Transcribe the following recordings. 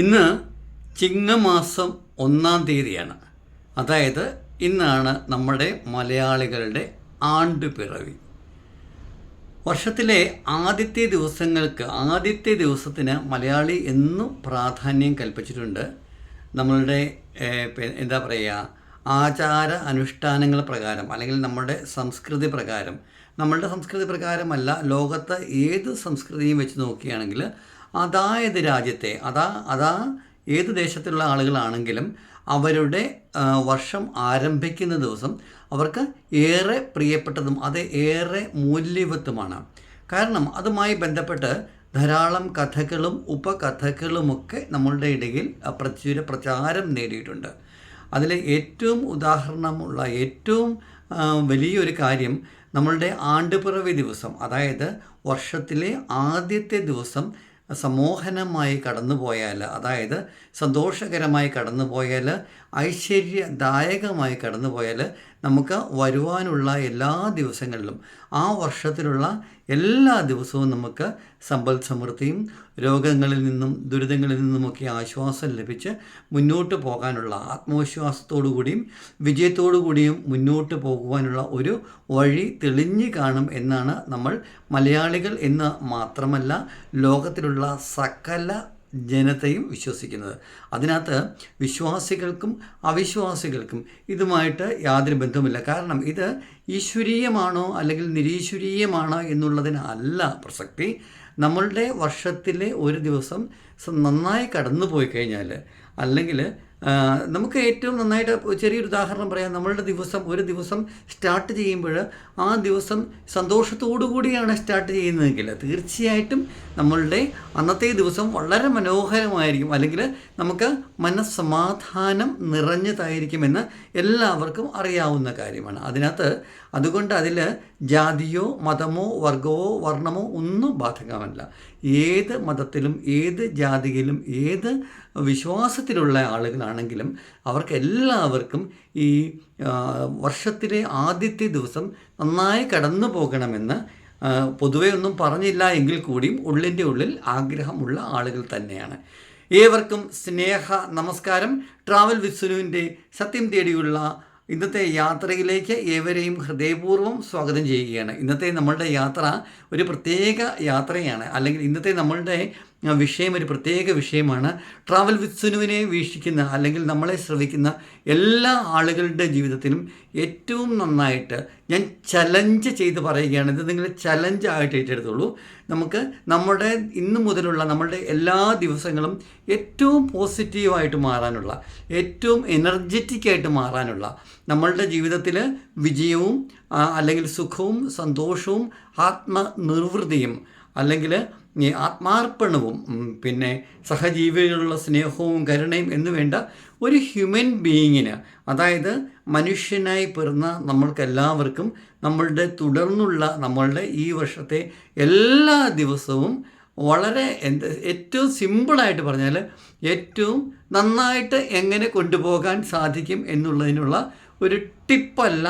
ഇന്ന് ചിങ്ങമാസം ഒന്നാം തീയതിയാണ്. അതായത് ഇന്നാണ് നമ്മുടെ മലയാളികളുടെ ആണ്ടുപിറവി വർഷത്തിലെ ആദ്യത്തെ ദിവസങ്ങൾക്ക് ആദ്യത്തെ ദിവസത്തിന് മലയാളി എന്നും പ്രാധാന്യം കൽപ്പിച്ചിട്ടുണ്ട്. നമ്മളുടെ എന്താ പറയുക ആചാര അനുഷ്ഠാനങ്ങൾ പ്രകാരം അല്ലെങ്കിൽ നമ്മുടെ സംസ്കൃതി പ്രകാരം. നമ്മളുടെ സംസ്കൃതി പ്രകാരമല്ല ലോകത്തെ ഏത് സംസ്കൃതിയും വെച്ച് നോക്കുകയാണെങ്കിൽ അതായത് രാജ്യത്തെ അതാ അതാ ഏത് ദേശത്തുള്ള ആളുകളാണെങ്കിലും അവരുടെ വർഷം ആരംഭിക്കുന്ന ദിവസം അവർക്ക് ഏറെ പ്രിയപ്പെട്ടതും അത് ഏറെ മൂല്യവത്തുമാണ്. കാരണം അതുമായി ബന്ധപ്പെട്ട് ധാരാളം കഥകളും ഉപകഥകളുമൊക്കെ നമ്മളുടെ ഇടയിൽ പ്രചുര പ്രചാരം നേടിയിട്ടുണ്ട്. അതിൽ ഏറ്റവും ഉദാഹരണമുള്ള ഏറ്റവും വലിയൊരു കാര്യം നമ്മളുടെ ആണ്ടുപിറവി ദിവസം അതായത് വർഷത്തിലെ ആദ്യത്തെ ദിവസം സമോഹനമായി കടന്നുപോയാൽ അതായത് സന്തോഷകരമായി കടന്നുപോയാൽ ഐശ്വര്യദായകമായി കടന്നുപോയാൽ നമുക്ക് വരുവാനുള്ള എല്ലാ ദിവസങ്ങളിലും ആ വർഷത്തിലുള്ള എല്ലാ ദിവസവും നമുക്ക് സമ്പൽ സമൃദ്ധിയും രോഗങ്ങളിൽ നിന്നും ദുരിതങ്ങളിൽ നിന്നുമൊക്കെ ആശ്വാസം ലഭിച്ച് മുന്നോട്ട് പോകാനുള്ള ആത്മവിശ്വാസത്തോടു കൂടിയും വിജയത്തോടു കൂടിയും മുന്നോട്ട് പോകുവാനുള്ള ഒരു വഴി തെളിഞ്ഞു കാണും എന്നാണ് നമ്മൾ മലയാളികൾ എന്ന് മാത്രമല്ല ലോകത്തിലുള്ള സകല ജനതയും വിശ്വസിക്കുന്നത്. അതിനകത്ത് വിശ്വാസികൾക്കും അവിശ്വാസികൾക്കും ഇതുമായിട്ട് യാതൊരു ബന്ധവുമില്ല. കാരണം ഇത് ഈശ്വരീയമാണോ അല്ലെങ്കിൽ നിരീശ്വരീയമാണോ എന്നുള്ളതിനല്ല പ്രസക്തി. നമ്മളുടെ വർഷത്തിലെ ഒരു ദിവസം നന്നായി കടന്നു പോയി കഴിഞ്ഞാൽ അല്ലെങ്കിൽ നമുക്ക് ഏറ്റവും നന്നായിട്ട് ചെറിയൊരു ഉദാഹരണം പറയാം. നമ്മളുടെ ദിവസം ഒരു ദിവസം സ്റ്റാർട്ട് ചെയ്യുമ്പോൾ ആ ദിവസം സന്തോഷത്തോടു കൂടിയാണ് സ്റ്റാർട്ട് ചെയ്യുന്നതെങ്കിൽ തീർച്ചയായിട്ടും നമ്മളുടെ അന്നത്തെ ദിവസം വളരെ മനോഹരമായിരിക്കും. അല്ലെങ്കിൽ നമുക്ക് മനസ്സമാധാനം നിറഞ്ഞതായിരിക്കുമെന്ന് എല്ലാവർക്കും അറിയാവുന്ന കാര്യമാണ്. അതിനകത്ത് അതുകൊണ്ട് അതിൽ ജാതിയോ മതമോ വർഗമോ വർണമോ ഒന്നും ബാധകമല്ല. ഏത് മതത്തിലും ഏത് ജാതിയിലും ഏത് വിശ്വാസത്തിലുള്ള ആളുകളാണെങ്കിലും അവർക്ക് എല്ലാവർക്കും ഈ വർഷത്തിലെ ആദ്യത്തെ ദിവസം നന്നായി കടന്നു പോകണമെന്ന് പൊതുവെ ഒന്നും പറഞ്ഞില്ല എങ്കിൽ കൂടിയും ഉള്ളിന്റെ ഉള്ളിൽ ആഗ്രഹമുള്ള ആളുകൾ തന്നെയാണ്. ഏവർക്കും സ്നേഹ നമസ്കാരം. ട്രാവൽ വിസുനുവിന്റെ സത്യം തേടിയുള്ള ഇന്നത്തെ യാത്രയിലേക്ക് ഏവരെയും ഹൃദയപൂർവം സ്വാഗതം ചെയ്യുകയാണ്. ഇന്നത്തെ നമ്മളുടെ യാത്ര ഒരു പ്രത്യേക യാത്രയാണ്. അല്ലെങ്കിൽ ഇന്നത്തെ നമ്മളുടെ വിഷയം ഒരു പ്രത്യേക വിഷയമാണ്. ട്രാവൽ വിത്ത് സുനുവിനെ വീക്ഷിക്കുന്ന അല്ലെങ്കിൽ നമ്മളെ ശ്രവിക്കുന്ന എല്ലാ ആളുകളുടെ ജീവിതത്തിലും ഏറ്റവും നന്നായിട്ട് ഞാൻ ചലഞ്ച് ചെയ്ത് പറയുകയാണ്. ഇത് നിങ്ങൾ ചലഞ്ച് ആയിട്ട് ഏറ്റെടുത്തോളൂ നമുക്ക് നമ്മുടെ ഇന്ന് മുതലുള്ള നമ്മളുടെ എല്ലാ ദിവസങ്ങളും ഏറ്റവും പോസിറ്റീവായിട്ട് മാറാനുള്ള ഏറ്റവും എനർജറ്റിക് ആയിട്ട് മാറാനുള്ള നമ്മളുടെ ജീവിതത്തിൽ വിജയവും അല്ലെങ്കിൽ സുഖവും സന്തോഷവും ആത്മനിർവൃതിയും അല്ലെങ്കിൽ ഈ ആത്മാർപ്പണവും പിന്നെ സഹജീവികളുള്ള സ്നേഹവും കരുണയും എന്ന് വേണ്ട ഒരു ഹ്യൂമൻ ബീയിങ്ങിന് അതായത് മനുഷ്യനായി പിറന്ന നമ്മൾക്കെല്ലാവർക്കും നമ്മളുടെ തുടർന്നുള്ള നമ്മളുടെ ഈ വർഷത്തെ എല്ലാ ദിവസവും വളരെ എന്ത് ഏറ്റവും സിമ്പിളായിട്ട് പറഞ്ഞാൽ ഏറ്റവും നന്നായിട്ട് എങ്ങനെ കൊണ്ടുപോകാൻ സാധിക്കും എന്നുള്ളതിനുള്ള ഒരു ടിപ്പല്ല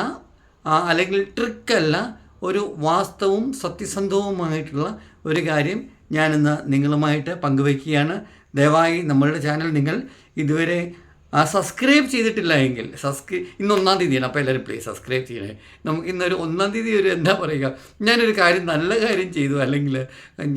അല്ലെങ്കിൽ ട്രിക്കല്ല ഒരു വാസ്തവവും സത്യസന്ധവുമായിട്ടുള്ള ഒരു കാര്യം ഞാനിന്ന് നിങ്ങളുമായിട്ട് പങ്കുവയ്ക്കുകയാണ്. ദയവായി നമ്മളുടെ ചാനൽ നിങ്ങൾ ഇതുവരെ സബ്സ്ക്രൈബ് ചെയ്തിട്ടില്ല എങ്കിൽ സബ്സ്ക്രൈ ഇന്ന് ഒന്നാം തീയതിയാണ് അപ്പോൾ എല്ലാവരും പ്ലീസ് സബ്സ്ക്രൈബ് ചെയ്യണേ. നമുക്ക് ഇന്നൊരു ഒന്നാം തീയതി ഒരു എന്താ പറയുക ഞാനൊരു കാര്യം നല്ല കാര്യം ചെയ്തു അല്ലെങ്കിൽ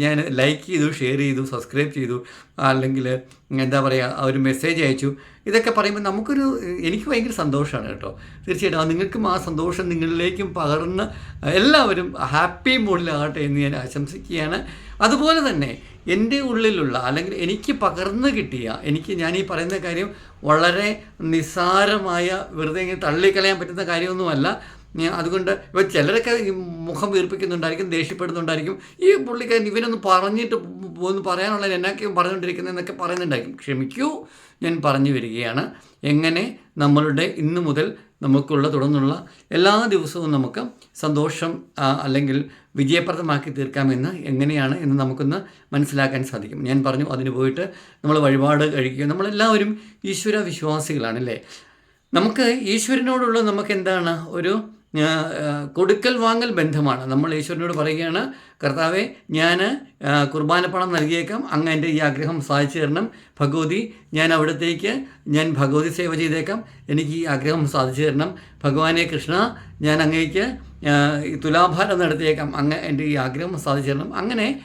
ഞാൻ ലൈക്ക് ചെയ്തു ഷെയർ ചെയ്തു സബ്സ്ക്രൈബ് ചെയ്തു അല്ലെങ്കിൽ എന്താ പറയുക ഒരു മെസ്സേജ് അയച്ചു. ഇതൊക്കെ പറയുമ്പോൾ നമുക്കൊരു എനിക്ക് ഭയങ്കര സന്തോഷമാണ് കേട്ടോ. തീർച്ചയായിട്ടും നിങ്ങൾക്കും ആ സന്തോഷം നിങ്ങളിലേക്കും പകർന്ന് എല്ലാവരും ഹാപ്പി മൂഡിലാകട്ടെ എന്ന് ഞാൻ ആശംസിക്കുകയാണ്. അതുപോലെ തന്നെ എന്റെ ഉള്ളിലുള്ള അല്ലെങ്കിൽ എനിക്ക് പകർന്നു കിട്ടിയ എനിക്ക് ഞാൻ ഈ പറയുന്ന കാര്യം വളരെ നിസ്സാരമായ വെറുതെ ഇങ്ങനെ തള്ളിക്കളയാൻ പറ്റുന്ന കാര്യമൊന്നുമല്ല. അതുകൊണ്ട് ഇവ ചിലരൊക്കെ മുഖം വീർപ്പിക്കുന്നുണ്ടായിരിക്കും ദേഷ്യപ്പെടുന്നുണ്ടായിരിക്കും. ഈ പുള്ളിക്കാരൻ ഇവനൊന്ന് പറഞ്ഞിട്ട് ഒന്ന് പറയാനുള്ള എന്നൊക്കെയും പറഞ്ഞുകൊണ്ടിരിക്കുന്നതെന്നൊക്കെ പറയുന്നുണ്ടായിരിക്കും. ക്ഷമിക്കൂ ഞാൻ പറഞ്ഞു വരികയാണ്. എങ്ങനെ? നമ്മളുടെ ഇന്നു മുതൽ നമുക്കുള്ള തുടർന്നുള്ള എല്ലാ ദിവസവും നമുക്ക് സന്തോഷം അല്ലെങ്കിൽ വിജയപ്രദമാക്കി തീർക്കാമെന്ന് എങ്ങനെയാണ് എന്ന് നമുക്കൊന്ന് മനസ്സിലാക്കാൻ സാധിക്കും. ഞാൻ പറഞ്ഞു അതിന് പോയിട്ട് നമ്മൾ വഴിപാട് കഴിക്കുക നമ്മളെല്ലാവരും ഈശ്വര വിശ്വാസികളാണല്ലേ നമുക്ക് ഈശ്വരനോടുള്ള നമുക്ക് എന്താണ് ഒരു കൊടുക്കൽ വാങ്ങൽ ബന്ധമാണ്. നമ്മൾ ഈശ്വരനോട് പറയുകയാണ് കർത്താവെ ഞാൻ കുർബാന പണം നൽകിയേക്കാം. അങ്ങ് എന്റെ ഈ ആഗ്രഹം സാധിച്ചു തരണം. ഭഗവതി ഞാൻ അവിടത്തേക്ക് ഞാൻ ഭഗവതി സേവ ചെയ്തേക്കാം. എനിക്ക് ഈ ആഗ്രഹം സാധിച്ചു തരണം. ഭഗവാനെ കൃഷ്ണ ഞാൻ അങ്ങേക്ക് തുലാഭാരം നടത്തിയേക്കാം. അങ്ങ് എന്റെ ഈ ആഗ്രഹം സാധിച്ചു തരണം. അങ്ങനെ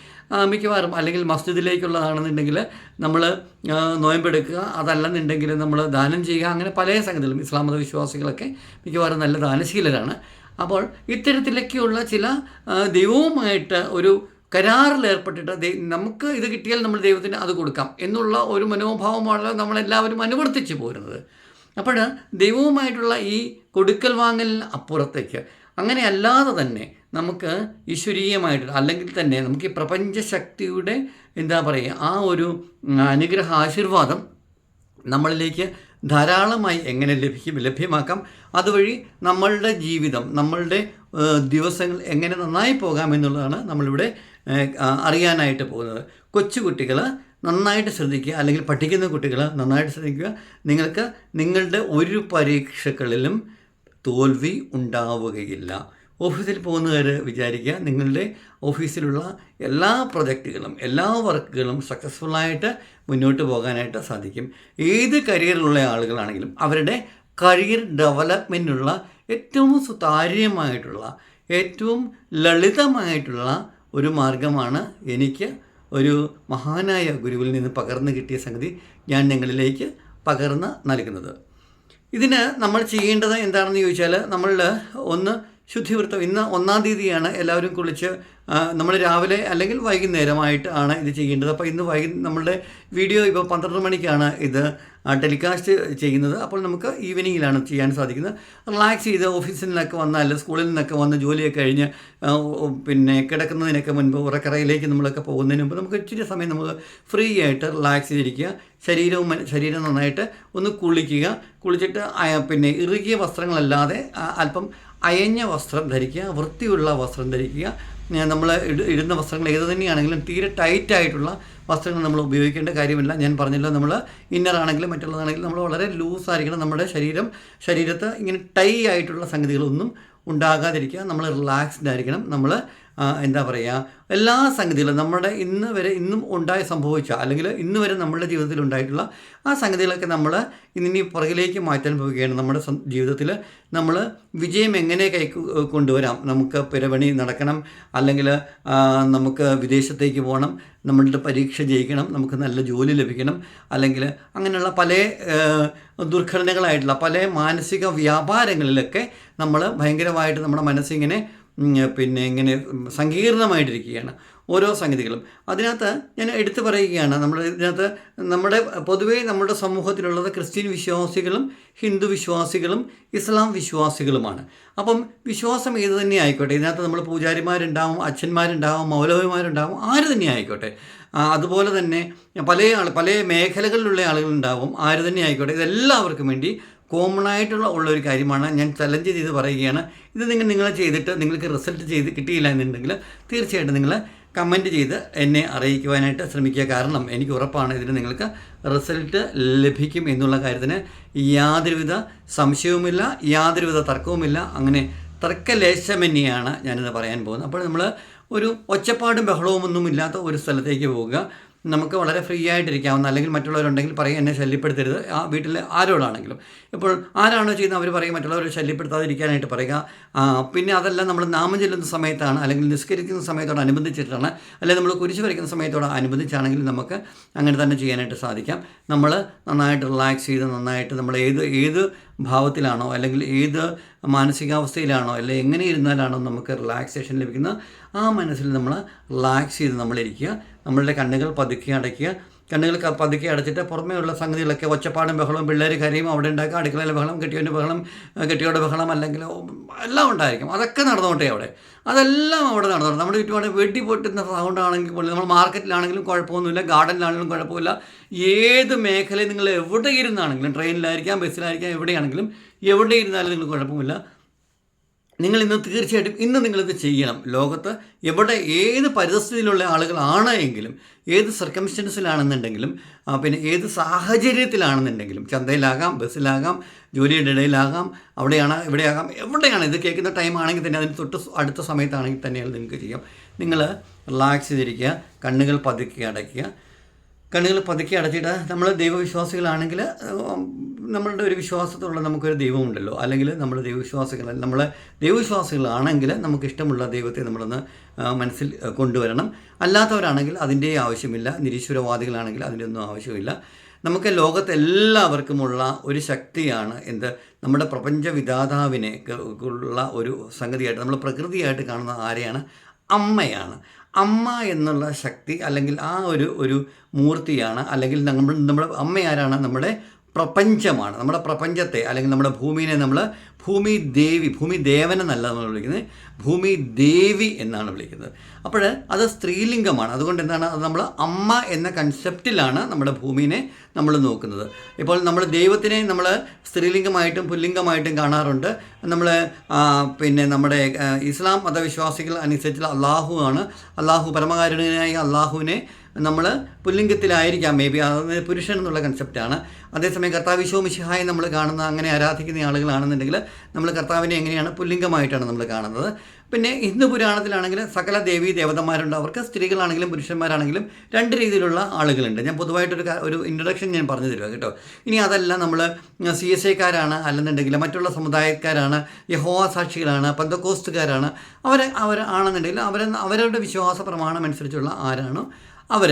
മിക്കവാറും അല്ലെങ്കിൽ മസ്ജിദിലേക്കുള്ളതാണെന്നുണ്ടെങ്കിൽ നമ്മൾ നോയമ്പെടുക്കുക അതല്ലെന്നുണ്ടെങ്കിൽ നമ്മൾ ദാനം ചെയ്യുക അങ്ങനെ പല സംഗതികളും ഇസ്ലാം മത വിശ്വാസികളൊക്കെ മിക്കവാറും നല്ല ദാനശീലരാണ്. അപ്പോൾ ഇത്തരത്തിലൊക്കെയുള്ള ചില ദൈവവുമായിട്ട് ഒരു കരാറിൽ ഏർപ്പെട്ടിട്ട് നമുക്ക് ഇത് കിട്ടിയാൽ നമ്മൾ ദൈവത്തിന് അത് കൊടുക്കാം എന്നുള്ള ഒരു മനോഭാവമാണ് നമ്മളെല്ലാവരും അനുവർത്തിച്ച് പോരുന്നത്. അപ്പോൾ ദൈവവുമായിട്ടുള്ള ഈ കൊടുക്കൽ വാങ്ങലിന് അപ്പുറത്തേക്ക് അങ്ങനെ അല്ലാതെ തന്നെ നമുക്ക് ഈശ്വരീയമായിട്ടുള്ള അല്ലെങ്കിൽ തന്നെ നമുക്ക് ഈ പ്രപഞ്ചശക്തിയുടെ എന്താ പറയുക ആ ഒരു അനുഗ്രഹ ആശീർവാദം നമ്മളിലേക്ക് ധാരാളമായി എങ്ങനെ ലഭിക്കും ലഭ്യമാക്കാം അതുവഴി നമ്മളുടെ ജീവിതം നമ്മളുടെ ദിവസങ്ങൾ എങ്ങനെ നന്നായി പോകാം എന്നുള്ളതാണ് നമ്മളിവിടെ അറിയാനായിട്ട് പോകുന്നത്. കൊച്ചുകുട്ടികൾ നന്നായിട്ട് ശ്രദ്ധിക്കുക അല്ലെങ്കിൽ പഠിക്കുന്ന കുട്ടികൾ നന്നായിട്ട് ശ്രദ്ധിക്കുക. നിങ്ങൾക്ക് നിങ്ങളുടെ ഒരു പരീക്ഷകളിലും തോൽവി ഉണ്ടാവുകയില്ല. ഓഫീസിൽ പോകുന്നവർ വിചാരിക്കുക നിങ്ങളുടെ ഓഫീസിലുള്ള എല്ലാ പ്രൊജക്റ്റുകളും എല്ലാ വർക്കുകളും സക്സസ്ഫുള്ളായിട്ട് മുന്നോട്ട് പോകാനായിട്ട് സാധിക്കും. ഏത് കരിയറിലുള്ള ആളുകളാണെങ്കിലും അവരുടെ കരിയർ ഡെവലപ്മെന്റിനുള്ള ഏറ്റവും സുതാര്യമായിട്ടുള്ള ഏറ്റവും ലളിതമായിട്ടുള്ള ഒരു മാർഗമാണ് എനിക്ക് ഒരു മഹാനായ ഗുരുവിൽ നിന്ന് പകർന്നു കിട്ടിയ സംഗതി ഞാൻ നിങ്ങളിലേക്ക് പകർന്ന് നൽകുന്നത്. ഇതിന് നമ്മൾ ചെയ്യേണ്ടത് എന്താണെന്ന് ചോദിച്ചാൽ നമ്മൾ ഒന്ന് ശുദ്ധിവൃത്തം. ഇന്ന് ഒന്നാം തീയതിയാണ് എല്ലാവരും കുളിച്ച് നമ്മൾ രാവിലെ അല്ലെങ്കിൽ വൈകുന്നേരമായിട്ട് ആണ് ഇത് ചെയ്യേണ്ടത്. അപ്പോൾ ഇന്ന് വൈകു നമ്മളുടെ വീഡിയോ ഇപ്പോൾ പന്ത്രണ്ട് മണിക്കാണ് ഇത് ടെലികാസ്റ്റ് ചെയ്യുന്നത്. അപ്പോൾ നമുക്ക് ഈവനിങ്ങിലാണ് ചെയ്യാൻ സാധിക്കുന്നത്. റിലാക്സ് ചെയ്ത് ഓഫീസിൽ നിന്നൊക്കെ വന്നാൽ സ്കൂളിൽ നിന്നൊക്കെ വന്ന് ജോലിയൊക്കെ കഴിഞ്ഞ് പിന്നെ കിടക്കുന്നതിനൊക്കെ മുൻപ് ഉറക്കറയിലേക്ക് നമ്മളൊക്കെ പോകുന്നതിന് മുമ്പ് നമുക്ക് ഇച്ചിരി സമയം നമുക്ക് ഫ്രീ ആയിട്ട് റിലാക്സ് ചെയ്തിരിക്കുക. ശരീരവും ശരീരം നന്നായിട്ട് ഒന്ന് കുളിക്കുക. കുളിച്ചിട്ട് പിന്നെ ഇറുകിയ വസ്ത്രങ്ങളല്ലാതെ അല്പം അയഞ്ഞ വസ്ത്രം ധരിക്കുക വൃത്തിയുള്ള വസ്ത്രം ധരിക്കുക നമ്മൾ ഇടുന്ന വസ്ത്രങ്ങൾ ഏത് തന്നെയാണെങ്കിലും തീരെ ടൈറ്റ് ആയിട്ടുള്ള വസ്ത്രങ്ങൾ നമ്മൾ ഉപയോഗിക്കേണ്ട കാര്യമില്ല. ഞാൻ പറഞ്ഞല്ലോ നമ്മൾ ഇന്നർ ആണെങ്കിലും മറ്റുള്ളതാണെങ്കിലും നമ്മൾ വളരെ ലൂസായിരിക്കണം നമ്മുടെ ശരീരം ശരീരത്ത് ഇങ്ങനെ ടൈ ആയിട്ടുള്ള സംഗതികളൊന്നും ഉണ്ടാകാതിരിക്കുക. നമ്മൾ റിലാക്സ്ഡ് ആയിരിക്കണം. നമ്മൾ എന്താ പറയുക എല്ലാ സംഗതികളും നമ്മുടെ ഇന്ന് വരെ ഇന്നും ഉണ്ടായി സംഭവിച്ച അല്ലെങ്കിൽ ഇന്ന് വരെ നമ്മുടെ ജീവിതത്തിൽ ഉണ്ടായിട്ടുള്ള ആ സംഗതികളൊക്കെ നമ്മൾ ഇനി പുറകിലേക്ക് മാറ്റാൻ പോവുകയാണ്. നമ്മുടെ ജീവിതത്തിൽ നമ്മൾ വിജയം എങ്ങനെ കൈ കൊണ്ടുവരാം? നമുക്ക് പിരവണി നടക്കണം അല്ലെങ്കിൽ നമുക്ക് വിദേശത്തേക്ക് പോകണം നമ്മളുടെ പരീക്ഷ ജയിക്കണം നമുക്ക് നല്ല ജോലി ലഭിക്കണം അല്ലെങ്കിൽ അങ്ങനെയുള്ള പല ദുർഘടനകളായിട്ടുള്ള പല മാനസിക വ്യാപാരങ്ങളിലൊക്കെ നമ്മൾ ഭയങ്കരമായിട്ട് നമ്മുടെ മനസ്സിങ്ങനെ പിന്നെ ഇങ്ങനെ സങ്കീർണമായിട്ടിരിക്കുകയാണ് ഓരോ സംഗതികളും. അതിനകത്ത് ഞാൻ എടുത്തു പറയുകയാണ് നമ്മൾ ഇതിനകത്ത് നമ്മുടെ പൊതുവേ നമ്മുടെ സമൂഹത്തിലുള്ളത് ക്രിസ്ത്യൻ വിശ്വാസികളും ഹിന്ദു വിശ്വാസികളും ഇസ്ലാം വിശ്വാസികളുമാണ്. അപ്പം വിശ്വാസം ഏത് തന്നെ ആയിക്കോട്ടെ ഇതിനകത്ത് നമ്മൾ പൂജാരിമാരുണ്ടാവും അച്ഛന്മാരുണ്ടാവും മൗലവിമാരുണ്ടാവും ആര് തന്നെ ആയിക്കോട്ടെ. അതുപോലെ തന്നെ പല ആൾ പല മേഖലകളിലുള്ള ആളുകളുണ്ടാവും ആര് തന്നെ ആയിക്കോട്ടെ. ഇതെല്ലാവർക്കും വേണ്ടി കോമൺ ആയിട്ടുള്ള ഉള്ള ഒരു കാര്യമാണ്. ഞാൻ ചലഞ്ച് ചെയ്ത് പറയുകയാണ്. ഇത് നിങ്ങൾ നിങ്ങൾ ചെയ്തിട്ട് നിങ്ങൾക്ക് റിസൾട്ട് ചെയ്ത് കിട്ടിയില്ല എന്നുണ്ടെങ്കിൽ തീർച്ചയായിട്ടും നിങ്ങൾ കമന്റ് ചെയ്ത് എന്നെ അറിയിക്കുവാനായിട്ട് ശ്രമിക്കുക. കാരണം എനിക്ക് ഉറപ്പാണ് ഇതിന് നിങ്ങൾക്ക് റിസൾട്ട് ലഭിക്കും എന്നുള്ള കാര്യത്തിന് യാതൊരുവിധ സംശയവുമില്ല യാതൊരുവിധ തർക്കവുമില്ല. അങ്ങനെ തർക്കലേശമന്യാണ് ഞാനിത് പറയാൻ പോകുന്നത്. അപ്പോൾ നമ്മൾ ഒരു ഒച്ചപ്പാടും ബഹളവും ഒന്നും ഇല്ലാത്ത ഒരു സ്ഥലത്തേക്ക് പോവുക. നമുക്ക് വളരെ ഫ്രീ ആയിട്ടിരിക്കാവുന്ന അല്ലെങ്കിൽ മറ്റുള്ളവരുണ്ടെങ്കിൽ പറയും എന്നെ ശല്യപ്പെടുത്തരുത്. ആ വീട്ടിലെ ആരോടാണെങ്കിലും. ഇപ്പോൾ ആരാണോ ചെയ്യുന്നത് അവർ പറയും മറ്റുള്ളവരെ ശല്യപ്പെടുത്താതിരിക്കാനായിട്ട് പറയുക. പിന്നെ അതെല്ലാം നമ്മൾ നാമം ചെല്ലുന്ന സമയത്താണ് അല്ലെങ്കിൽ നിസ്കരിക്കുന്ന സമയത്തോട് അനുബന്ധിച്ചിട്ടാണ്. അല്ലെങ്കിൽ നമ്മൾ കുരിശ് വരയ്ക്കുന്ന സമയത്തോട് അനുബന്ധിച്ചാണെങ്കിൽ നമുക്ക് അങ്ങനെ തന്നെ ചെയ്യാനായിട്ട് സാധിക്കാം. നമ്മൾ നന്നായിട്ട് റിലാക്സ് ചെയ്ത് നന്നായിട്ട് നമ്മൾ ഏത് ഏത് ഭാവത്തിലാണോ അല്ലെങ്കിൽ ഏത് മാനസികാവസ്ഥയിലാണോ അല്ലെങ്കിൽ എങ്ങനെ ഇരുന്നാലാണോ നമുക്ക് റിലാക്സേഷൻ ലഭിക്കുന്നത് ആ മനസ്സിൽ നമ്മൾ റിലാക്സ് ചെയ്ത് നമ്മളിരിക്കുക നമ്മളുടെ കണ്ണുകൾ പതുക്കി അടയ്ക്കുക. കണ്ണുകൾ പതുക്കി അടച്ചിട്ട് പുറമേയുള്ള സംഗതികളൊക്കെ ഒച്ചപ്പാടും ബഹളവും പിള്ളേർ കരയും അവിടെ ഉണ്ടാക്കുക അടുക്കളയിലെ ബഹളം കെട്ടിയോന്റെ ബഹളം കെട്ടിയോടെ ബഹളം അല്ലെങ്കിൽ എല്ലാം ഉണ്ടായിരിക്കും. അതൊക്കെ നടന്നോട്ടെ അവിടെ. അതെല്ലാം അവിടെ നടന്നോട്ടെ. നമ്മുടെ ചുറ്റുപാട് വെട്ടി പൊട്ടുന്ന സൗണ്ട് ആണെങ്കിൽ പോലും നമ്മൾ മാർക്കറ്റിലാണെങ്കിലും കുഴപ്പമൊന്നുമില്ല ഗാർഡനിലാണെങ്കിലും കുഴപ്പമില്ല. ഏത് മേഖലയിൽ നിങ്ങൾ എവിടെ ഇരുന്നാണെങ്കിലും ട്രെയിനിലായിരിക്കാം ബസ്സിലായിരിക്കാം എവിടെയാണെങ്കിലും എവിടെ ഇരുന്നാലും നിങ്ങൾ കുഴപ്പമില്ല. നിങ്ങൾ ഇന്ന് തീർച്ചയായിട്ടും ഇന്ന് നിങ്ങളിത് ചെയ്യണം. ലോകത്ത് എവിടെ ഏത് പരിതസ്ഥിതിയിലുള്ള ആളുകളാണ് എങ്കിലും ഏത് സർക്കംസ്റ്റൻസിലാണെന്നുണ്ടെങ്കിലും പിന്നെ ഏത് സാഹചര്യത്തിലാണെന്നുണ്ടെങ്കിലും ചന്തയിലാകാം ബസ്സിലാകാം ജോലിയുടെ ഇടയിലാകാം അവിടെയാണ് ഇവിടെയാകാം എവിടെയാണ് ഇത് കേൾക്കുന്ന ടൈം ആണെങ്കിൽ തന്നെ അതിന് തൊട്ട് അടുത്ത സമയത്താണെങ്കിൽ തന്നെയാണ് നിങ്ങൾക്ക് ചെയ്യാം. നിങ്ങൾ റിലാക്സ് ചെയ്തിരിക്കുക കണ്ണുകൾ പതുക്കി അടയ്ക്കുക കണ്ണുകൾ പതുക്കി അടച്ചിട്ട് നമ്മൾ ദൈവവിശ്വാസികളാണെങ്കിൽ നമ്മളുടെ ഒരു വിശ്വാസത്തോടെ നമുക്കൊരു ദൈവമുണ്ടല്ലോ. അല്ലെങ്കിൽ നമ്മൾ ദൈവവിശ്വാസികൾ നമ്മൾ ദൈവവിശ്വാസികളാണെങ്കിൽ നമുക്ക് ഇഷ്ടമുള്ള ദൈവത്തെ നമ്മളൊന്ന് മനസ്സിൽ കൊണ്ടുവരണം. അല്ലാത്തവരാണെങ്കിൽ അതിന്റെ ആവശ്യമില്ല. നിരീശ്വരവാദികളാണെങ്കിൽ അതിന്റെ ഒന്നും ആവശ്യമില്ല. നമുക്ക് ലോകത്തെല്ലാവർക്കുമുള്ള ഒരു ശക്തിയാണ് എന്ത്? നമ്മുടെ പ്രപഞ്ച വിധാതാവിനെ ഉള്ള ഒരു സംഗതിയായിട്ട് നമ്മൾ പ്രകൃതിയായിട്ട് കാണുന്ന ആരെയാണ്? അമ്മയാണ്. അമ്മ എന്നുള്ള ശക്തി അല്ലെങ്കിൽ ആ ഒരു ഒരു മൂർത്തിയാണ് അല്ലെങ്കിൽ നമ്മൾ നമ്മുടെ അമ്മയാരാണ് നമ്മുടെ പ്രപഞ്ചമാണ്. നമ്മുടെ പ്രപഞ്ചത്തെ അല്ലെങ്കിൽ നമ്മുടെ ഭൂമിനെ നമ്മൾ ഭൂമി ദേവി ഭൂമി ദേവൻ എന്നല്ല നമ്മൾ വിളിക്കുന്നത്. ഭൂമി ദേവി എന്നാണ് വിളിക്കുന്നത്. അപ്പോൾ അത് സ്ത്രീലിംഗമാണ്. അതുകൊണ്ട് എന്താണ്? അത് നമ്മൾ അമ്മ എന്ന കൺസെപ്റ്റിലാണ് നമ്മുടെ ഭൂമിനെ നമ്മൾ നോക്കുന്നത്. ഇപ്പോൾ നമ്മൾ ദൈവത്തിനെ നമ്മൾ സ്ത്രീലിംഗമായിട്ടും പുല്ലിംഗമായിട്ടും കാണാറുണ്ട്. നമ്മൾ പിന്നെ നമ്മുടെ ഇസ്ലാം മതവിശ്വാസികൾ അനുസരിച്ചുള്ള അള്ളാഹു ആണ് അള്ളാഹു പരമകാരുണ്യനായി അള്ളാഹുവിനെ നമ്മൾ പുല്ലിംഗത്തിലായിരിക്കാം. മേ ബി പുരുഷൻ എന്നുള്ള കൺസെപ്റ്റാണ് അതേസമയം കർത്താവ് മിശിഹായി നമ്മൾ കാണുന്ന അങ്ങനെ ആരാധിക്കുന്ന ആളുകളാണെന്നുണ്ടെങ്കിൽ നമ്മൾ കർത്താവിനെ എങ്ങനെയാണ് പുല്ലിംഗമായിട്ടാണ് നമ്മൾ കാണുന്നത്. പിന്നെ ഹിന്ദു പുരാണത്തിലാണെങ്കിൽ സകല ദേവി ദേവതമാരുണ്ട്. അവർക്ക് സ്ത്രീകളാണെങ്കിലും പുരുഷന്മാരാണെങ്കിലും രണ്ട് രീതിയിലുള്ള ആളുകളുണ്ട്. ഞാൻ പൊതുവായിട്ടൊരു ഒരു ഇൻട്രഡക്ഷൻ ഞാൻ പറഞ്ഞു തരുക കേട്ടോ. ഇനി അതല്ല നമ്മൾ സി എസ് എക്കാരാണ് അല്ലെന്നുണ്ടെങ്കിൽ മറ്റുള്ള സമുദായക്കാരാണ് യഹോവ സാക്ഷികളാണ് പന്തക്കോസ്റ്റുകാരാണ് അവർ അവർ ആണെന്നുണ്ടെങ്കിൽ അവർ അവരുടെ വിശ്വാസ പ്രമാണം അനുസരിച്ചുള്ള ആരാണോ അവർ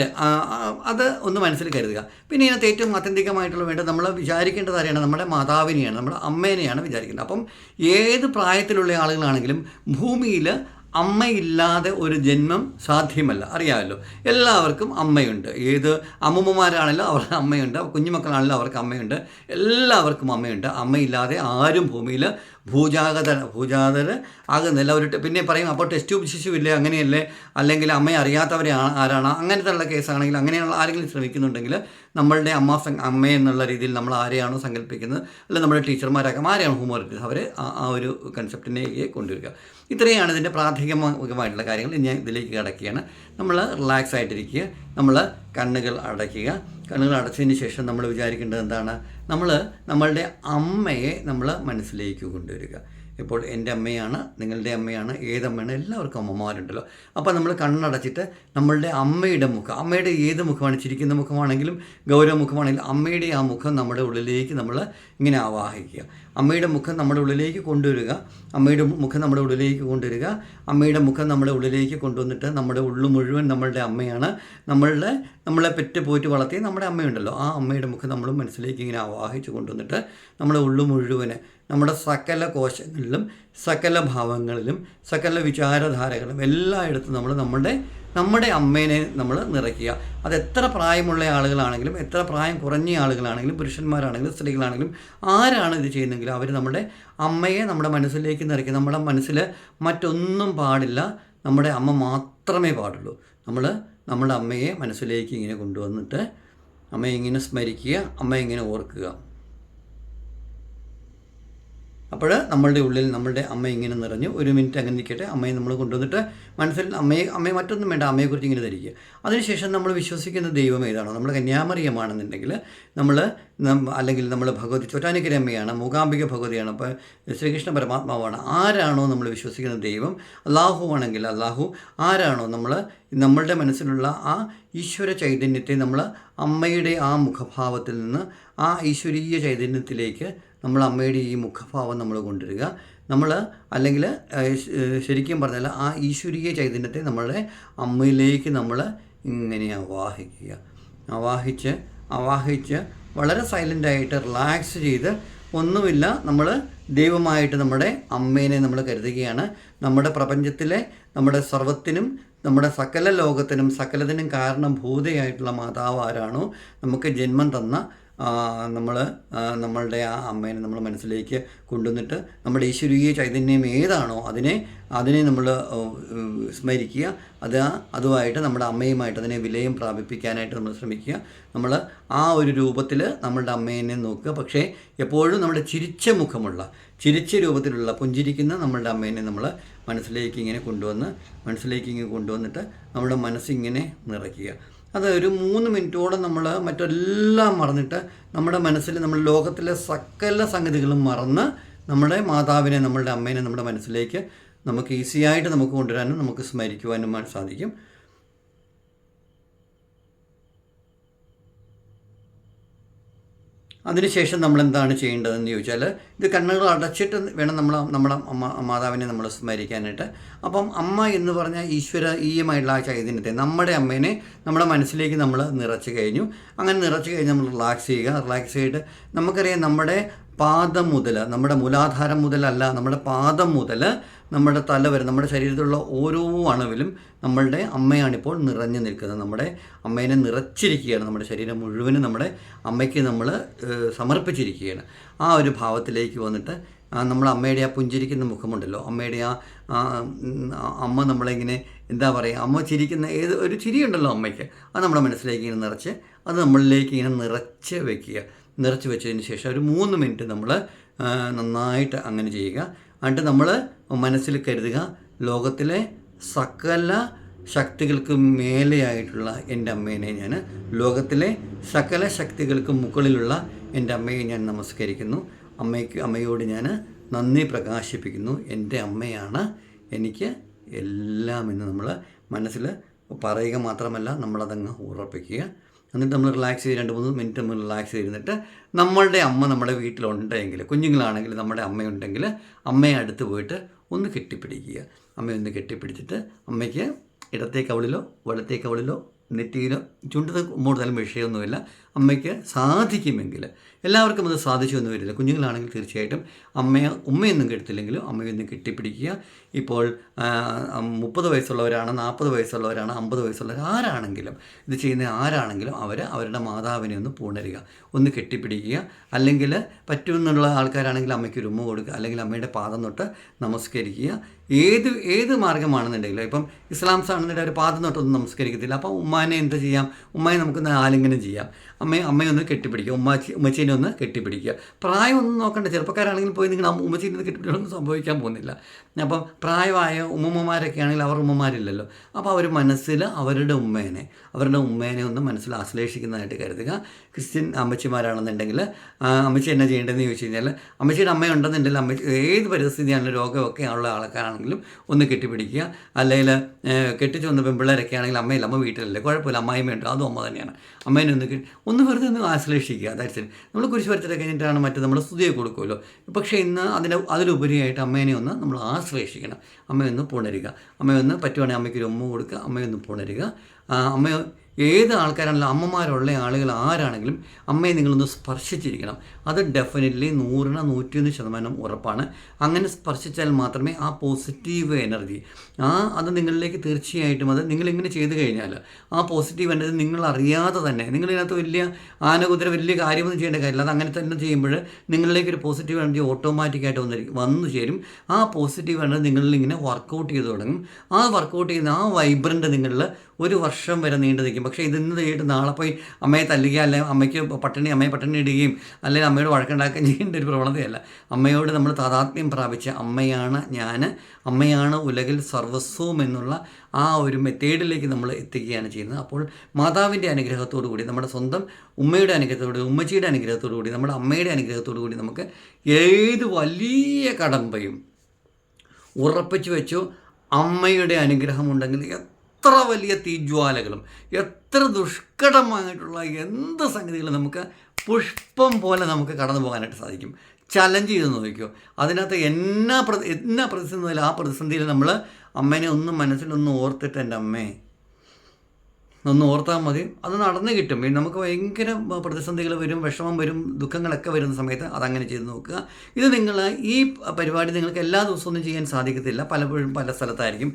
അത് ഒന്ന് മനസ്സിൽ കരുതുക. പിന്നെ ഇതിനകത്ത് ഏറ്റവും ആത്യന്തികമായിട്ടുള്ള വേണ്ടത് നമ്മൾ വിചാരിക്കേണ്ടത് ആരെയാണ്? നമ്മുടെ മാതാവിനെയാണ് നമ്മുടെ അമ്മേനെയാണ് വിചാരിക്കുന്നത് അപ്പം ഏത് പ്രായത്തിലുള്ള ആളുകളാണെങ്കിലും ഭൂമിയിൽ അമ്മയില്ലാതെ ഒരു ജന്മം സാധ്യമല്ല. അറിയാമല്ലോ? എല്ലാവർക്കും അമ്മയുണ്ട്. ഏത് അമ്മൂമ്മമാരാണല്ലോ അവർക്ക് അമ്മയുണ്ട്. കുഞ്ഞുമക്കളാണല്ലോ അവർക്ക് അമ്മയുണ്ട്. എല്ലാവർക്കും അമ്മയുണ്ട്. അമ്മയില്ലാതെ ആരും ഭൂമിയിൽ ഭൂജാഗതര ഭൂജാതർ ആകുന്നില്ല. ഒരു പിന്നെ പറയും അപ്പോൾ ടെസ്റ്റ് ട്യൂബ് ശിശുവില്ലേ? അങ്ങനെയല്ലേ? അല്ലെങ്കിൽ അമ്മയെ അറിയാത്തവരെ ആരാണ്? അങ്ങനത്തെ ഉള്ള കേസാണെങ്കിൽ അങ്ങനെയുള്ള ആരെങ്കിലും ശ്രമിക്കുന്നുണ്ടെങ്കിൽ നമ്മളുടെ അമ്മ അമ്മ എന്നുള്ള രീതിയിൽ നമ്മൾ ആരെയാണോ സങ്കല്പിക്കുന്നത്? അല്ലെങ്കിൽ നമ്മുടെ ടീച്ചർമാരാക്കാം ആരെയാണ് ഹോംവർക്ക് അവർ ആ ഒരു കൺസെപ്റ്റിനെ കൊണ്ടുവരിക. ഇത്രയാണ് ഇതിന്റെ പ്രാഥമികമായിട്ടുള്ള കാര്യങ്ങൾ. ഞാൻ ഇതിലേക്ക് കിടക്കുകയാണ്. നമ്മൾ റിലാക്സ് ആയിട്ടിരിക്കുക. നമ്മൾ കണ്ണുകൾ അടയ്ക്കുക. കണ്ണുകൾ അടച്ചതിന് ശേഷം നമ്മൾ വിചാരിക്കേണ്ടത് എന്താണ്? നമ്മൾ നമ്മളുടെ അമ്മയെ നമ്മൾ മനസ്സിലേക്ക് കൊണ്ടുവരിക. ഇപ്പോൾ എന്റെ അമ്മയാണ് നിങ്ങളുടെ അമ്മയാണ് ഏതമ്മയാണ് എല്ലാവർക്കും അമ്മമാരുണ്ടല്ലോ. അപ്പോൾ നമ്മൾ കണ്ണടച്ചിട്ട് നമ്മളുടെ അമ്മയുടെ മുഖം അമ്മയുടെ ഏത് മുഖമാണ് ചിരിക്കുന്ന മുഖമാണെങ്കിലും ഗൗരവ മുഖമാണെങ്കിലും അമ്മയുടെ ആ മുഖം നമ്മുടെ ഉള്ളിലേക്ക് നമ്മൾ ഇങ്ങനെ ആവാഹിക്കുക. അമ്മയുടെ മുഖം നമ്മുടെ ഉള്ളിലേക്ക് കൊണ്ടുവരിക. അമ്മയുടെ മുഖം നമ്മുടെ ഉള്ളിലേക്ക് കൊണ്ടുവരിക. അമ്മയുടെ മുഖം നമ്മുടെ ഉള്ളിലേക്ക് കൊണ്ടുവന്നിട്ട് നമ്മുടെ ഉള്ളു മുഴുവൻ നമ്മളുടെ അമ്മയാണ്. നമ്മളുടെ നമ്മളെ പെറ്റ് പോയിട്ട് വളർത്തി നമ്മുടെ അമ്മയുണ്ടല്ലോ. ആ അമ്മയുടെ മുഖം നമ്മൾ മനസ്സിലേക്ക് ഇങ്ങനെ ആവാഹിച്ച് കൊണ്ടുവന്നിട്ട് നമ്മുടെ ഉള്ളു മുഴുവൻ നമ്മുടെ സകല കോശങ്ങളിലും സകല ഭാവങ്ങളിലും സകല വിചാരധാരകളും എല്ലായിടത്തും നമ്മൾ നമ്മുടെ നമ്മുടെ അമ്മേനെ നമ്മൾ നിറയ്ക്കുക. അത് എത്ര പ്രായമുള്ള ആളുകളാണെങ്കിലും എത്ര പ്രായം കുറഞ്ഞ ആളുകളാണെങ്കിലും പുരുഷന്മാരാണെങ്കിലും സ്ത്രീകളാണെങ്കിലും ആരാണ് ഇത് ചെയ്യുന്നതെങ്കിലും അവർ നമ്മുടെ അമ്മയെ നമ്മുടെ മനസ്സിലേക്ക് നിറയ്ക്കുക. നമ്മുടെ മനസ്സിൽ മറ്റൊന്നും പാടില്ല. നമ്മുടെ അമ്മ മാത്രമേ പാടുള്ളൂ. നമ്മൾ നമ്മുടെ അമ്മയെ മനസ്സിലേക്ക് ഇങ്ങനെ കൊണ്ടുവന്നിട്ട് അമ്മയെ ഇങ്ങനെ സ്മരിക്കുക അമ്മയെ ഇങ്ങനെ ഓർക്കുക. അപ്പോൾ നമ്മളുടെ ഉള്ളിൽ നമ്മളുടെ അമ്മ ഇങ്ങനെ നിറഞ്ഞു. ഒരു മിനിറ്റ് അങ്ങനെ നിൽക്കട്ടെ അമ്മയെ നമ്മൾ കൊണ്ടുവന്നിട്ട് മനസ്സിൽ അമ്മയെ അമ്മയെ മറ്റൊന്നും വേണ്ട അമ്മയെക്കുറിച്ച് ഇങ്ങനെ ധരിക്കുക. അതിനുശേഷം നമ്മൾ വിശ്വസിക്കുന്ന ദൈവം ഏതാണോ നമ്മൾ കന്യാമറിയമാണെന്നുണ്ടെങ്കിൽ നമ്മൾ അല്ലെങ്കിൽ നമ്മൾ ഭഗവതി ചോറ്റാനിക്കര അമ്മയാണ് മൂകാംബിക ഭഗവതിയാണ് അപ്പോൾ ശ്രീകൃഷ്ണ പരമാത്മാവാണ്. ആരാണോ നമ്മൾ വിശ്വസിക്കുന്ന ദൈവം? അള്ളാഹു ആണെങ്കിൽ അള്ളാഹു ആരാണോ നമ്മൾ നമ്മളുടെ മനസ്സിലുള്ള ആ ഈശ്വര ചൈതന്യത്തെ നമ്മൾ അമ്മയുടെ ആ മുഖഭാവത്തിൽ നിന്ന് ആ ഈശ്വരീയ ചൈതന്യത്തിലേക്ക് നമ്മൾ അമ്മയുടെ ഈ മുഖഭാവം നമ്മൾ കൊണ്ടുവരിക. നമ്മൾ അല്ലെങ്കിൽ ശരിക്കും പറഞ്ഞാൽ ആ ഈശ്വരീയ ചൈതന്യത്തെ നമ്മളുടെ അമ്മയിലേക്ക് നമ്മൾ ഇങ്ങനെ ആവാഹിക്കുക. ആവാഹിച്ച് ആവാഹിച്ച് വളരെ സൈലന്റായിട്ട് റിലാക്സ് ചെയ്ത് ഒന്നുമില്ല നമ്മൾ ദൈവമായിട്ട് നമ്മുടെ അമ്മേനെ നമ്മൾ കരുതുകയാണ്. നമ്മുടെ പ്രപഞ്ചത്തിലെ നമ്മുടെ സർവത്തിനും നമ്മുടെ സകല ലോകത്തിനും സകലത്തിനും കാരണം ഭൂതയായിട്ടുള്ള മാതാവ് ആരാണോ നമുക്ക് ജന്മം തന്ന നമ്മൾ നമ്മളുടെ ആ അമ്മേനെ നമ്മൾ മനസ്സിലേക്ക് കൊണ്ടുവന്നിട്ട് നമ്മുടെ ഈശ്വരീയ ചൈതന്യം ഏതാണോ അതിനെ അതിനെ നമ്മൾ സ്മരിക്കുക. അത് അതുമായിട്ട് നമ്മുടെ അമ്മയുമായിട്ട് അതിനെ വിലയം പ്രാപിപ്പിക്കാനായിട്ട് നമ്മൾ ശ്രമിക്കുക. നമ്മൾ ആ ഒരു രൂപത്തിൽ നമ്മളുടെ അമ്മേനെ നോക്കുക. പക്ഷേ എപ്പോഴും നമ്മുടെ ചിരിച്ച മുഖമുള്ള ചിരിച്ച രൂപത്തിലുള്ള പുഞ്ചിരിക്കുന്ന നമ്മളുടെ അമ്മേനെ നമ്മൾ മനസ്സിലേക്ക് ഇങ്ങനെ കൊണ്ടുവന്ന് മനസ്സിലേക്ക് ഇങ്ങനെ കൊണ്ടുവന്നിട്ട് നമ്മുടെ മനസ്സിങ്ങനെ നിറയ്ക്കുക. അത് ഒരു മൂന്ന് മിനിറ്റോളം നമ്മൾ മറ്റെല്ലാം മറന്നിട്ട് നമ്മുടെ മനസ്സിൽ നമ്മൾ ലോകത്തിലെ സകല സംഗതികളും മറന്ന് നമ്മുടെ മാതാവിനെ നമ്മളുടെ അമ്മേനെ നമ്മുടെ മനസ്സിലേക്ക് നമുക്ക് ഈസിയായിട്ട് നമുക്ക് കൊണ്ടുവരാനും നമുക്ക് സ്മരിക്കുവാനും സാധിക്കും. അതിനുശേഷം നമ്മൾ എന്താണ് ചെയ്യേണ്ടതെന്ന് ചോദിച്ചാൽ ഇത് കണ്ണുകൾ അടച്ചിട്ട് വേണം നമ്മൾ അമ്മ മാതാവിനെ നമ്മൾ സ്മരിക്കാനായിട്ട്. അപ്പം അമ്മ എന്ന് പറഞ്ഞ ഈശ്വരീയമായിട്ടുള്ള ആ ചൈതന്യത്തെ നമ്മുടെ അമ്മേനെ നമ്മുടെ മനസ്സിലേക്ക് നമ്മൾ നിറച്ച് കഴിഞ്ഞു. അങ്ങനെ നിറച്ച് കഴിഞ്ഞ് നമ്മൾ റിലാക്സ് ചെയ്യുക. റിലാക്സ് ചെയ്തിട്ട് നമുക്കറിയാം നമ്മുടെ പാദം മുതൽ നമ്മുടെ മൂലാധാരം മുതലല്ല നമ്മുടെ പാദം മുതൽ നമ്മുടെ തല വരെ നമ്മുടെ ശരീരത്തിലുള്ള ഓരോ അണുവിലും നമ്മളുടെ അമ്മയാണിപ്പോൾ നിറഞ്ഞു നിൽക്കുന്നത്. നമ്മുടെ അമ്മേനെ നിറച്ചിരിക്കുകയാണ്. നമ്മുടെ ശരീരം മുഴുവനും നമ്മുടെ അമ്മയ്ക്ക് നമ്മൾ സമർപ്പിച്ചിരിക്കുകയാണ്. ആ ഒരു ഭാവത്തിലേക്ക് വന്നിട്ട് നമ്മൾ അമ്മയുടെ ആ പുഞ്ചിരിക്കുന്ന മുഖമുണ്ടല്ലോ. അമ്മയുടെ ആ അമ്മ നമ്മളിങ്ങനെ എന്താ പറയുക അമ്മ ചിരിക്കുന്ന ഏത് ഒരു ചിരിയുണ്ടല്ലോ അമ്മയ്ക്ക്. അത് നമ്മുടെ മനസ്സിലേക്ക് ഇങ്ങനെ നിറച്ച് അത് നമ്മളിലേക്ക് ഇങ്ങനെ നിറച്ച് വെക്കുക. നിറച്ച് വെച്ചതിന് ശേഷം ഒരു മൂന്ന് മിനിറ്റ് നമ്മൾ നന്നായിട്ട് അങ്ങനെ ചെയ്യുക. എന്നിട്ട് നമ്മൾ മനസ്സിൽ കരുതുക ലോകത്തിലെ സകല ശക്തികൾക്ക് മേലെയായിട്ടുള്ള എന്റെ അമ്മേനെ ഞാൻ ലോകത്തിലെ സകല ശക്തികൾക്ക് മുകളിലുള്ള എന്റെ അമ്മയെ ഞാൻ നമസ്കരിക്കുന്നു. അമ്മയ്ക്ക് അമ്മയോട് ഞാൻ നന്ദി പ്രകാശിപ്പിക്കുന്നു. എന്റെ അമ്മയാണ് എനിക്ക് എല്ലാം എന്ന് നമ്മൾ മനസ്സിൽ പറയുക മാത്രമല്ല നമ്മളതങ്ങ് ഉറപ്പിക്കുക. എന്നിട്ട് നമ്മൾ റിലാക്സ് ചെയ്ത് രണ്ട് മൂന്ന് മിനിറ്റ് നമ്മൾ റിലാക്സ് ചെയ്തിരുന്നിട്ട് നമ്മളുടെ അമ്മ നമ്മുടെ വീട്ടിലുണ്ടെങ്കിൽ കുഞ്ഞുങ്ങളാണെങ്കിൽ നമ്മുടെ അമ്മയുണ്ടെങ്കിൽ അമ്മയെ അടുത്ത് പോയിട്ട് ഒന്ന് കെട്ടിപ്പിടിക്കുക. അമ്മയൊന്ന് കെട്ടിപ്പിടിച്ചിട്ട് അമ്മയ്ക്ക് ഇടത്തെ കവളിലോ വലത്തെ കവളിലോ നെറ്റിയിലോ ചുണ്ടത് കൂടുതലും വിഷയമൊന്നുമില്ല. അമ്മയ്ക്ക് സാധിക്കുമെങ്കിൽ എല്ലാവർക്കും അത് സാധിച്ചു എന്ന് വരില്ല. കുഞ്ഞുങ്ങളാണെങ്കിൽ തീർച്ചയായിട്ടും അമ്മയെ ഉമ്മയൊന്നും കെടുത്തില്ലെങ്കിലും അമ്മയൊന്നും കെട്ടിപ്പിടിക്കുക. ഇപ്പോൾ മുപ്പത് വയസ്സുള്ളവരാണ് നാൽപ്പത് വയസ്സുള്ളവരാണ് അമ്പത് വയസ്സുള്ളവർ ആരാണെങ്കിലും ഇത് ചെയ്യുന്ന ആരാണെങ്കിലും അവർ അവരുടെ മാതാവിനെ ഒന്ന് പൂണരുക. ഒന്ന് കെട്ടിപ്പിടിക്കുക. അല്ലെങ്കിൽ പറ്റുമെന്നുള്ള ആൾക്കാരാണെങ്കിൽ അമ്മയ്ക്ക് ഒരു ഉമ്മ കൊടുക്കുക. അല്ലെങ്കിൽ അമ്മയുടെ പാദം തൊട്ട് നമസ്കരിക്കുക. ഏത് ഏത് മാർഗമാണെന്നുണ്ടെങ്കിലും ഇപ്പം ഇസ്ലാംസ് ആണെന്നുണ്ടെങ്കിൽ ഒരു പാദം തൊട്ടൊന്നും നമസ്കരിക്കത്തില്ല. അപ്പോൾ ഉമ്മാനെ എന്ത് ചെയ്യാം? ഉമ്മയെ നമുക്ക് ആലിംഗനം ചെയ്യാം. അമ്മയെ അമ്മയൊന്ന് കെട്ടിപ്പിടിക്കുക. ഉമ്മാച്ചി ഉമ്മച്ചീനെ ഒന്ന് കെട്ടിപ്പിടിക്കുക. പ്രായമൊന്നും നോക്കണ്ട. ചെറുപ്പക്കാരാണെങ്കിൽ പോയി നിങ്ങൾ ഉമ്മച്ചീനെ ഒന്ന് കെട്ടിപ്പിടിക്കൊന്നും സംഭവിക്കാൻ പോകുന്നില്ല. അപ്പം പ്രായമായ ഉമ്മമ്മമാരൊക്കെ ആണെങ്കിൽ അവർ ഉമ്മമാരില്ലല്ലോ അപ്പോൾ അവർ മനസ്സിൽ അവരുടെ ഉമ്മേനെ അവരുടെ ഉമ്മേനെ ഒന്ന് മനസ്സിൽ ആശ്ലേഷിക്കുന്നതായിട്ട് കരുതുക. ക്രിസ്ത്യൻ അമ്മച്ചിമാരാണെന്നുണ്ടെങ്കിൽ അമ്മച്ചി എന്നാ ചെയ്യേണ്ടതെന്ന് ചോദിച്ചു കഴിഞ്ഞാൽ അമ്മച്ചിയുടെ അമ്മ ഉണ്ടെന്നുണ്ടെങ്കിൽ അമ്മച്ചി ഏത് പരിസ്ഥിതിയാണ് രോഗമൊക്കെ ഉള്ള ആൾക്കാരാണെങ്കിലും ഒന്ന് കെട്ടിപ്പിടിക്കുക. അല്ലെങ്കിൽ കെട്ടിച്ചു വന്ന പെൺപിള്ളേരൊക്കെ ആണെങ്കിൽ അമ്മയില്ല. അമ്മ വീട്ടിലല്ലേ. കുഴപ്പമില്ല. അമ്മായിമ്മയുണ്ട്. അതും അമ്മ തന്നെയാണ്. അമ്മേനെ ഒന്ന് ഒന്ന് വെറുതെ ഒന്ന് ആശ്ലേഷിക്കുക. ദാറ്റ്സ് ഇറ്റ് നമ്മൾ കുരിശ് വരച്ചിട്ട് കഴിഞ്ഞിട്ടാണ് മറ്റേ നമ്മൾ സ്തുതിയെ കൊടുക്കുമല്ലോ. പക്ഷേ ഇന്ന് അതിന് അതിലുപരിയായിട്ട് അമ്മേനെ ഒന്ന് നമ്മൾ ആശ്ലേഷിക്കണം. അമ്മയൊന്ന് പുണരുക. അമ്മയൊന്ന് പറ്റുവാണെങ്കിൽ അമ്മയ്ക്കൊരു ഉമ്മ കൊടുക്കുക. അമ്മയൊന്ന് പുണരുക. അമ്മ ഏത് ആൾക്കാരാണെങ്കിലും അമ്മമാരുള്ള ആളുകൾ ആരാണെങ്കിലും അമ്മയെ നിങ്ങളൊന്ന് സ്പർശിച്ചിരിക്കണം. അത് ഡെഫിനറ്റ്ലി നൂറിന് നൂറ്റിയൊന്ന് ശതമാനം ഉറപ്പാണ്. അങ്ങനെ സ്പർശിച്ചാൽ മാത്രമേ ആ പോസിറ്റീവ് എനർജി ആ അത് നിങ്ങളിലേക്ക് തീർച്ചയായിട്ടും അത് നിങ്ങളിങ്ങനെ ചെയ്തു കഴിഞ്ഞാൽ ആ പോസിറ്റീവ് എനർജി നിങ്ങൾ അറിയാതെ തന്നെ നിങ്ങളിതിനകത്ത് വലിയ ആനകുതിര വലിയ കാര്യമൊന്നും ചെയ്യേണ്ട കാര്യമില്ല. അത് അങ്ങനെ തന്നെ ചെയ്യുമ്പോൾ നിങ്ങളിലേക്ക് ഒരു പോസിറ്റീവ് എനർജി ഓട്ടോമാറ്റിക്കായിട്ട് വന്നിരിക്കും വന്നു ചേരും. ആ പോസിറ്റീവ് എനർജി നിങ്ങളിൽ ഇങ്ങനെ വർക്കൗട്ട് ചെയ്ത് തുടങ്ങും. ആ വർക്കൗട്ട് ചെയ്യുന്ന ആ വൈബ്രന്റ് നിങ്ങളിൽ ഒരു വർഷം വരെ നീണ്ടു നിൽക്കും. പക്ഷേ ഇത് ഇന്ന് ചെയ്തിട്ട് നാളെ പോയി അമ്മയെ തല്ലുക അല്ലെങ്കിൽ അമ്മയ്ക്ക് പട്ടിണി അമ്മയെ പട്ടിണി ഇടുകയും അല്ലെങ്കിൽ അമ്മയോട് വഴക്കുണ്ടാക്കുകയും ചെയ്യേണ്ട ഒരു പ്രവണതയല്ല. അമ്മയോട് നമ്മൾ താതാത്മ്യം പ്രാപിച്ച അമ്മയാണ് ഞാൻ. അമ്മയാണ് ഉലകിൽ സർവസ്വവും എന്നുള്ള ആ ഒരു മെത്തേഡിലേക്ക് നമ്മൾ എത്തിക്കുകയാണ് ചെയ്യുന്നത്. അപ്പോൾ മാതാവിന്റെ അനുഗ്രഹത്തോടു കൂടി നമ്മുടെ സ്വന്തം ഉമ്മയുടെ അനുഗ്രഹത്തോടു ഉമ്മച്ചിയുടെ അനുഗ്രഹത്തോടു കൂടി നമ്മുടെ അമ്മയുടെ അനുഗ്രഹത്തോടു കൂടി നമുക്ക് ഏത് വലിയ കടമ്പയും ഉറപ്പിച്ചു വെച്ചു അമ്മയുടെ അനുഗ്രഹമുണ്ടെങ്കിൽ എത്ര വലിയ തീജ്വാലകളും എത്ര ദുഷ്കടമായിട്ടുള്ള എന്ത് സംഗതികളും നമുക്ക് പുഷ്പം പോലെ നമുക്ക് കടന്നു പോകാനായിട്ട് സാധിക്കും. ചലഞ്ച് ചെയ്ത് നോക്കിയോ അതിനകത്ത് എന്നാ പ്രതി എന്നാ പ്രതിസന്ധി ആ പ്രതിസന്ധിയിൽ നമ്മൾ അമ്മേനെ ഒന്നും മനസ്സിലൊന്നും ഓർത്തിട്ട് എന്റെ അമ്മേ. ഒന്ന് ഓർത്താൽ മതി. അത് നടന്നു കിട്ടും. നമുക്ക് ഭയങ്കര പ്രതിസന്ധികൾ വരും വിഷമം വരും ദുഃഖങ്ങളൊക്കെ വരുന്ന സമയത്ത് അതങ്ങനെ ചെയ്ത് നോക്കുക. ഇത് നിങ്ങൾ ഈ പരിപാടി നിങ്ങൾക്ക് എല്ലാ ദിവസമൊന്നും ചെയ്യാൻ സാധിക്കത്തില്ല. പലപ്പോഴും പല സ്ഥലത്തായിരിക്കും.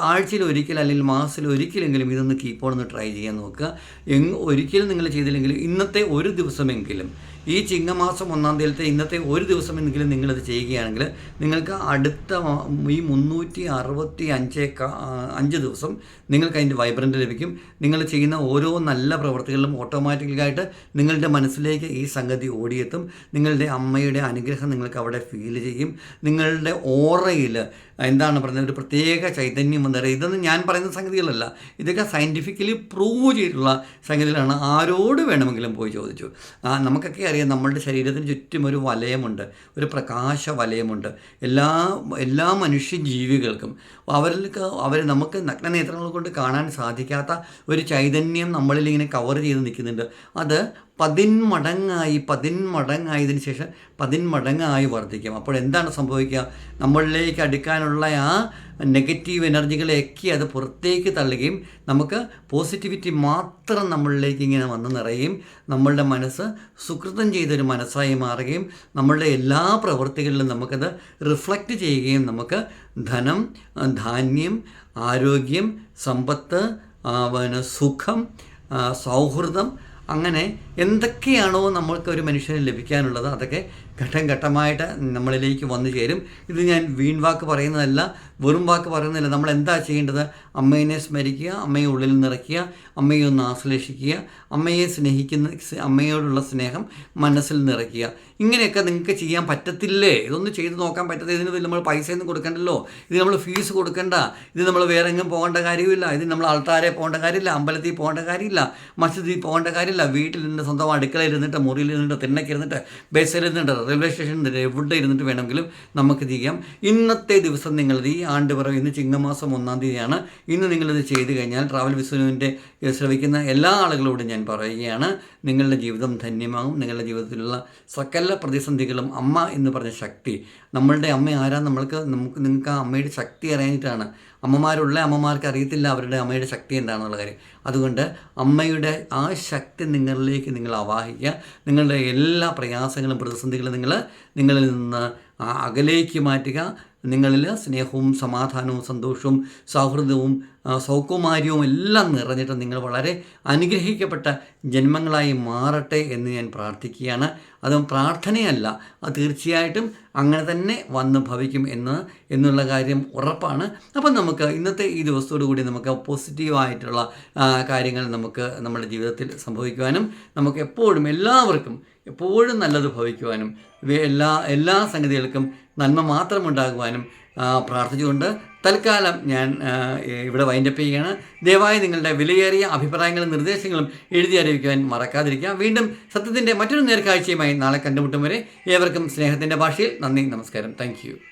ആഴ്ചയിൽ ഒരിക്കൽ അല്ലെങ്കിൽ മാസത്തിൽ ഒരിക്കലെങ്കിലും ഇതൊന്ന് കീപ്പോൺ ഒന്ന് ട്രൈ ചെയ്യാൻ നോക്കുക. എങ് ഒരിക്കലും നിങ്ങൾ ചെയ്തില്ലെങ്കിൽ ഇന്നത്തെ ഒരു ദിവസമെങ്കിലും ഈ ചിങ്ങമാസം ഒന്നാം തീയതിയിലത്തെ ഇന്നത്തെ ഒരു ദിവസമെങ്കിലും നിങ്ങളിത് ചെയ്യുകയാണെങ്കിൽ നിങ്ങൾക്ക് അടുത്ത ഈ മുന്നൂറ്റി അറുപത്തി അഞ്ച് അഞ്ച് ദിവസം നിങ്ങൾക്ക് അതിന്റെ വൈബ്രന്റ് ലഭിക്കും. നിങ്ങൾ ചെയ്യുന്ന ഓരോ നല്ല പ്രവർത്തികളിലും ഓട്ടോമാറ്റിക്കലായിട്ട് നിങ്ങളുടെ മനസ്സിലേക്ക് ഈ സംഗതി ഓടിയെത്തും. നിങ്ങളുടെ അമ്മയുടെ അനുഗ്രഹം നിങ്ങൾക്ക് അവിടെ ഫീൽ ചെയ്യും. നിങ്ങളുടെ ഓറയിൽ എന്താണ് പറയുന്നത് ഒരു പ്രത്യേക ചൈതന്യം വന്നു തരാം ഇതൊന്നും ഞാൻ പറയുന്ന സംഗതികളല്ല. ഇതൊക്കെ സയന്റിഫിക്കലി പ്രൂവ് ചെയ്തിട്ടുള്ള സംഗതികളാണ്. ആരോട് വേണമെങ്കിലും പോയി ചോദിച്ചു. നമുക്കൊക്കെ അറിയാം നമ്മളുടെ ശരീരത്തിന് ചുറ്റും ഒരു വലയമുണ്ട് ഒരു പ്രകാശ വലയമുണ്ട്. എല്ലാ എല്ലാ മനുഷ്യ ജീവികൾക്കും അവർക്ക് അവർ നമുക്ക് നഗ്നനേത്രങ്ങൾ കൊണ്ട് കാണാൻ സാധിക്കാത്ത ഒരു ചൈതന്യം നമ്മളിൽ ഇങ്ങനെ കവർ ചെയ്ത് നിൽക്കുന്നുണ്ട്. അത് പതിന്മടങ്ങായി പതിന്മടങ്ങായതിനു ശേഷം പതിന്മടങ്ങായി വർദ്ധിക്കും. അപ്പോൾ എന്താണ് സംഭവിക്കുക? നമ്മളിലേക്ക് അടുക്കാനുള്ള ആ നെഗറ്റീവ് എനർജികളെയൊക്കെ അത് പുറത്തേക്ക് തള്ളുകയും നമുക്ക് പോസിറ്റിവിറ്റി മാത്രം നമ്മളിലേക്ക് ഇങ്ങനെ വന്ന് നിറയുകയും നമ്മളുടെ മനസ്സ് സുഹൃതം ചെയ്തൊരു മനസ്സായി മാറുകയും നമ്മളുടെ എല്ലാ പ്രവൃത്തികളിലും നമുക്കത് റിഫ്ലക്റ്റ് ചെയ്യുകയും നമുക്ക് ധനം ധാന്യം ആരോഗ്യം സമ്പത്ത് പിന്നെ സുഖം സൗഹൃദം അങ്ങനെ എന്തൊക്കെയാണോ നമ്മൾക്ക് ഒരു മനുഷ്യന് ലഭിക്കാനുള്ളത് അതൊക്കെ ഘട്ടം ഘട്ടമായിട്ട് നമ്മളിലേക്ക് വന്നു ചേരും. ഇത് ഞാൻ വീൺ വാക്ക് പറയുന്നതല്ല വെറും വാക്ക് പറയുന്നതല്ല. നമ്മൾ എന്താ ചെയ്യേണ്ടത്? അമ്മയെ സ്മരിക്കുക അമ്മയെ ഉള്ളിൽ നിറയ്ക്കുക അമ്മയെ ഒന്ന് ആശ്ലേഷിക്കുക അമ്മയെ സ്നേഹിക്കുന്ന അമ്മയോടുള്ള സ്നേഹം മനസ്സിൽ നിറയ്ക്കുക. ഇങ്ങനെയൊക്കെ നിങ്ങൾക്ക് ചെയ്യാൻ പറ്റത്തില്ലേ? ഇതൊന്നും ചെയ്ത് നോക്കാൻ പറ്റത്തില്ല. ഇതിന് നമ്മൾ പൈസയൊന്നും കൊടുക്കണ്ടല്ലോ. ഇത് നമ്മൾ ഫീസ് കൊടുക്കണ്ട. ഇത് നമ്മൾ വേറെ എങ്ങും പോകേണ്ട കാര്യമില്ല. ഇത് നമ്മൾ ആൾത്താരെ പോകേണ്ട കാര്യമില്ല. അമ്പലത്തിൽ പോകേണ്ട കാര്യമില്ല. മസ്ജിദിൽ പോകേണ്ട കാര്യമില്ല. വീട്ടിൽ നിന്ന് സ്വന്തം അടുക്കളയിൽ ഇരുന്നിട്ട് മുറിയിൽ ഇരുന്നിട്ട് തിണ്ണയ്ക്ക് ഇരുന്നിട്ട് ബസ്സിൽ ഇരുന്നിട്ട് റെയിൽവേ സ്റ്റേഷനിൽ എവിടെ ഇരുന്നിട്ട് വേണമെങ്കിലും നമുക്ക് ചെയ്യാം. ഇന്നത്തെ ദിവസം നിങ്ങൾ ഈ ആണ്ട് പറയും ഇന്ന് ചിങ്ങമാസം ഒന്നാം തീയതിയാണ്. ഇന്ന് നിങ്ങളിത് ചെയ്തു കഴിഞ്ഞാൽ ട്രാവൽ വിസുവിന്റെ ശ്രവിക്കുന്ന എല്ലാ ആളുകളോടും ഞാൻ പറയുകയാണ് നിങ്ങളുടെ ജീവിതം ധന്യമാകും. നിങ്ങളുടെ ജീവിതത്തിലുള്ള സകല പ്രതിസന്ധികളും അമ്മ എന്ന് പറഞ്ഞ ശക്തി. നമ്മളുടെ അമ്മ ആരാ? നമ്മൾക്ക് നമുക്ക് നിങ്ങൾക്ക് ആ അമ്മയുടെ ശക്തി അറിയാനിട്ടാണ്. അമ്മമാരുള്ള അമ്മമാർക്ക് അറിയത്തില്ല അവരുടെ അമ്മയുടെ ശക്തി എന്താണെന്നുള്ള കാര്യം. അതുകൊണ്ട് അമ്മയുടെ ആ ശക്തി നിങ്ങളിലേക്ക് നിങ്ങൾ ആവാഹിക്കുക. നിങ്ങളുടെ എല്ലാ പ്രയാസങ്ങളും പ്രതിസന്ധികളും നിങ്ങൾ നിങ്ങളിൽ നിന്ന് അകലേക്ക് മാറ്റുക. നിങ്ങളിൽ സ്നേഹവും സമാധാനവും സന്തോഷവും സൗഹൃദവും സൗകുമാര്യവും എല്ലാം നിറഞ്ഞിട്ട് നിങ്ങൾ വളരെ അനുഗ്രഹിക്കപ്പെട്ട ജന്മങ്ങളായി മാറട്ടെ എന്ന് ഞാൻ പ്രാർത്ഥിക്കുകയാണ്. അതും പ്രാർത്ഥനയല്ല അത് തീർച്ചയായിട്ടും അങ്ങനെ തന്നെ വന്ന് ഭവിക്കും എന്ന് എന്നുള്ള കാര്യം ഉറപ്പാണ്. അപ്പം നമുക്ക് ഇന്നത്തെ ഈ ദിവസത്തോടു കൂടി നമുക്ക് പോസിറ്റീവായിട്ടുള്ള കാര്യങ്ങൾ നമുക്ക് നമ്മുടെ ജീവിതത്തിൽ സംഭവിക്കുവാനും നമുക്ക് എപ്പോഴും എല്ലാവർക്കും എപ്പോഴും നല്ലത് ഭവിക്കുവാനും എല്ലാ എല്ലാ സംഗതികൾക്കും നന്മ മാത്രം ഉണ്ടാകുവാനും പ്രാർത്ഥിച്ചുകൊണ്ട് തൽക്കാലം ഞാൻ ഇവിടെ വൈൻഡപ്പ് ചെയ്യുകയാണ്. ദയവായി നിങ്ങളുടെ വിലയേറിയ അഭിപ്രായങ്ങളും നിർദ്ദേശങ്ങളും എഴുതി അറിയിക്കുവാൻ മറക്കാതിരിക്കുക. വീണ്ടും സത്യത്തിന്റെ മറ്റൊരു നേർക്കാഴ്ചയുമായി നാളെ കണ്ടുമുട്ടും വരെ ഏവർക്കും സ്നേഹത്തിന്റെ ഭാഷയിൽ നന്ദി നമസ്കാരം. താങ്ക്